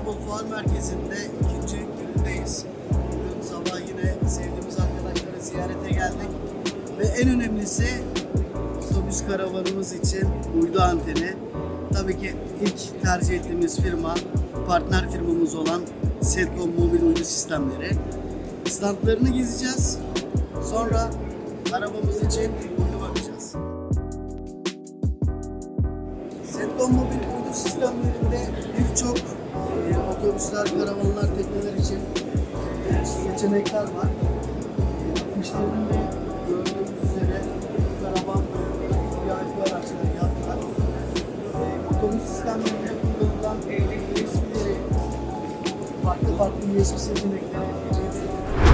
Fuar Merkezi'nde ikinci günündeyiz. Bugün sabah yine sevdiğimiz arkadaşları ziyarete geldik. Ve en önemlisi otobüs karavanımız için uydu anteni. Tabii ki ilk tercih ettiğimiz firma, partner firmamız olan Setcom Mobil Uydu Sistemleri. Standlarını gezeceğiz. Sonra arabamız için uydu bakacağız. Setcom mobil uydu sistemlerinde birçok otobüsler, karavanlar, tekneler için e, seçenekler var. E, Afişlerinde gördüğünüz üzere karavan VIP araçları yaptılar. E, otobüs sistemlerinde kullanılan USB'leri, farklı farklı USB seçenekleri,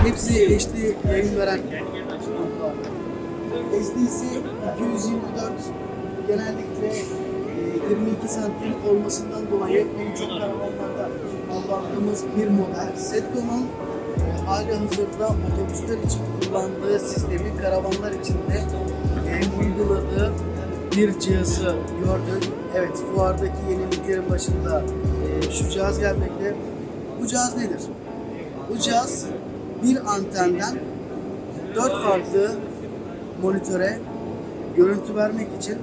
hepsi HD yayın veren. SD'si 224 genellikle e, 22 santim olmasından dolayı en çok karavanlarda kullandığımız bir model. Setcom'un e, hali hazırda otobüsler için kullandığı sistemi karavanlar için de e, uyguladığı bir cihazı gördük. Evet fuardaki yeniliklerin başında e, şu cihaz gelmekte. Bu cihaz nedir? Bu cihaz bir antenden dört farklı monitöre görüntü vermek için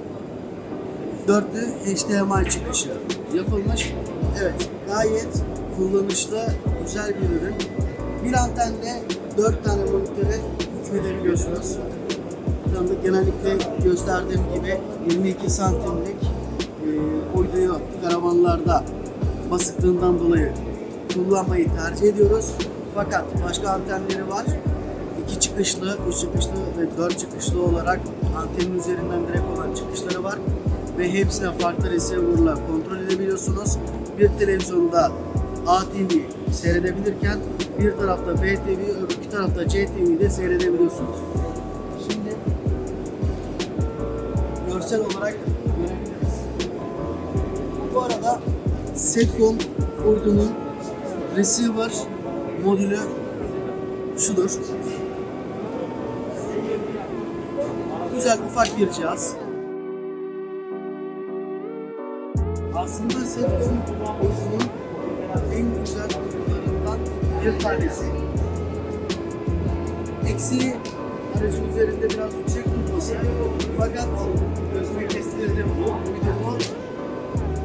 dörtlü HDMI çıkışı yapılmış. Evet, gayet kullanışlı, güzel bir ürün. Bir antende dört tane monitöre hükmedebiliyorsunuz. Şu anda genellikle gösterdiğim gibi 22 santimlik e, uyduyu karavanlarda basıklığından dolayı kullanmayı tercih ediyoruz. Fakat başka antenleri var. 2 çıkışlı, 3 çıkışlı ve 4 çıkışlı olarak antenin üzerinden direkt olan çıkışları var. Ve hepsine farklı receiver'la kontrol edebiliyorsunuz. Bir televizyonda ATV seyredebilirken bir tarafta BTV, öbür tarafta CTV'de seyredebiliyorsunuz. Şimdi görsel olarak görebiliriz. Bu arada Setcom uydunun receiver modülü şudur. Güzel ufak bir cihaz. Aslında Setcom uydunun en güzel uydularından bir tanesi. Eksiği aracın üzerinde biraz yüksek tutması. Fakat gözüme kestirilen bu uydu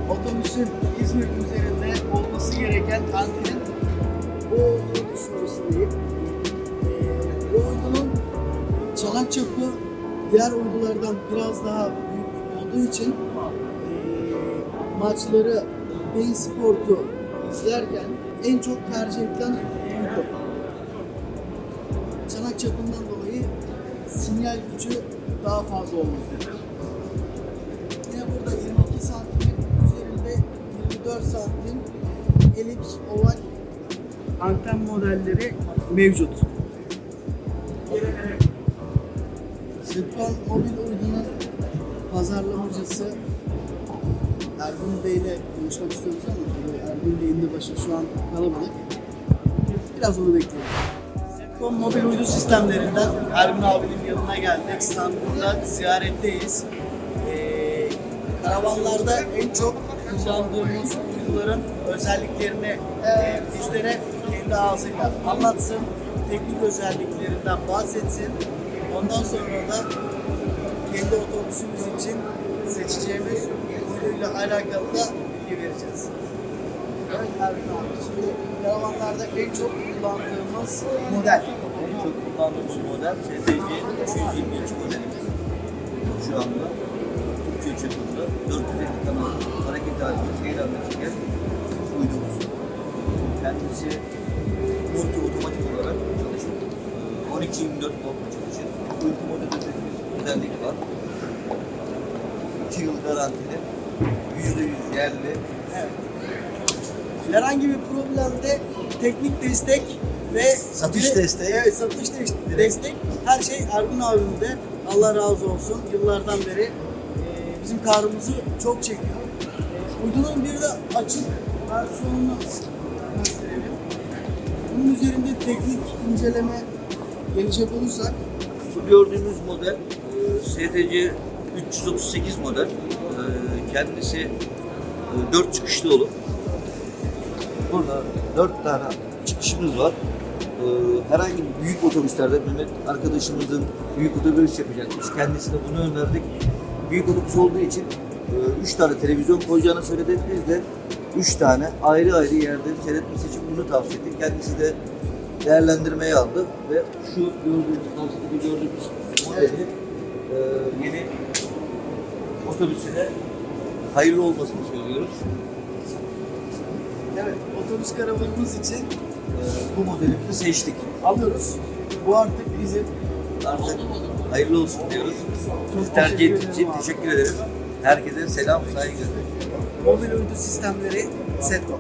otobüsün İzmir üzerinde olması gereken antenin bu olduğu düşüncesindeyim. Bu uydunun çanak çapı diğer uydulardan biraz daha büyük olduğu için maçları Bein Sport'u izlerken en çok tercih edilen uydu. Çanak çapından dolayı sinyal gücü daha fazla olmaktadır. Yine burada 22 santimin üzerinde 24 santim elips oval anten modelleri mevcut. Sitcom mobil uydunun pazarlamacısı Ergun Bey ile konuşmak istiyoruz ama Ergun Bey'in de başı şu an kalabalık. Biraz onu bekleyelim. Sitcom mobil uydu sistemlerinden Ergun abinin yanına geldik. Standında ziyaretteyiz. Ee, karavanlarda en çok kullandığımız uyduların özelliklerini e, bizlere kendi ağzıyla anlatsın. Teknik özelliklerinden bahsetsin. Ondan sonra da kendi otobüsümüz için seçeceğimiz uyduyla alakalı da bilgi vereceğiz. Evet Ergun abi, şimdi karavanlarda en çok kullandığımız model. En çok kullandığımız model STC 323 modelimiz. Şu anda Türkiye çapında 450 tane hareket halinde seyir halinde çeken uydumuz. Kendisi multi otomatik olarak çalışır. 12-24 voltla çalışır. Uyku modeli özellik var. 2 yıl garantili. %100 yerli. Herhangi bir problemde teknik destek ve Satış desteği. Evet, satış de- destek. Her şey Ergun abimde. Allah razı olsun. Yıllardan beri e, bizim karımızı çok çekiyor. Uydunun bir de açık versiyonunu gösterelim. Bunun üzerinde teknik inceleme gelecek olursak Bu gördüğünüz model e, STC 338 model. E, Kendisi 4 çıkışlı olup burada dört tane çıkışımız var. Ee, herhangi büyük otobüslerde Mehmet arkadaşımızın büyük otobüs yapacakmış. Kendisine bunu önerdik. Büyük otobüs olduğu için e, üç tane televizyon koyacağını söyledi. Biz de üç tane ayrı ayrı yerde seyretmesi için bunu tavsiye ettik. Kendisi de değerlendirmeye aldı ve şu gördüğünüz, gördüğümüz modeli e, yeni otobüsüne hayırlı olmasını söylüyoruz. Evet, otobüs karavanımız için E, bu modelimizi seçtik. alıyoruz. Bu artık bizim Artık hayırlı olsun diyoruz. Çok Tercih ettiğiniz için teşekkür ederim. Herkese selam, saygı. mobil uydu sistemleri Setcom.